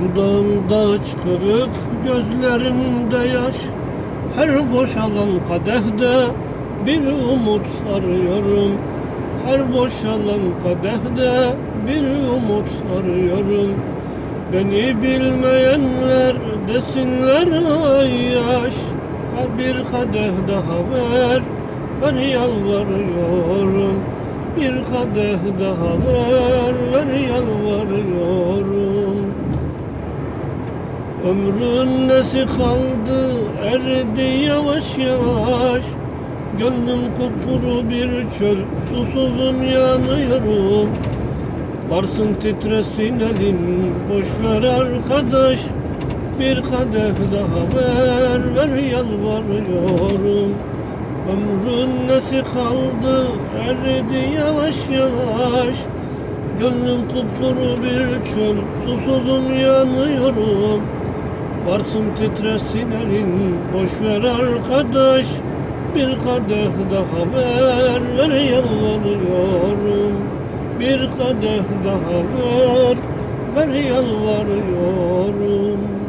Dudağımda çıkırık, gözlerimde yaş. Her boşalan kadehde bir umut arıyorum Her boşalan kadehde bir umut arıyorum Beni bilmeyenler desinler ay yaş. Bir kadeh daha ver ben yalvarıyorum. Bir kadeh daha ver Ömrün nesi kaldı? Eridi yavaş yavaş. Gönlüm kupkuru bir çöl susuzum yanıyorum. Varsın titresin elin boş ver arkadaş. Bir kadeh daha ver ver yalvarıyorum. Ömrün nesi kaldı? Eridi yavaş yavaş. Gönlüm kupkuru bir çöl susuzum yanıyorum Varsın titresin elin boş ver arkadaş. Bir kadeh daha ver ver yalvarıyorum. Bir kadeh daha ver ver yalvarıyorum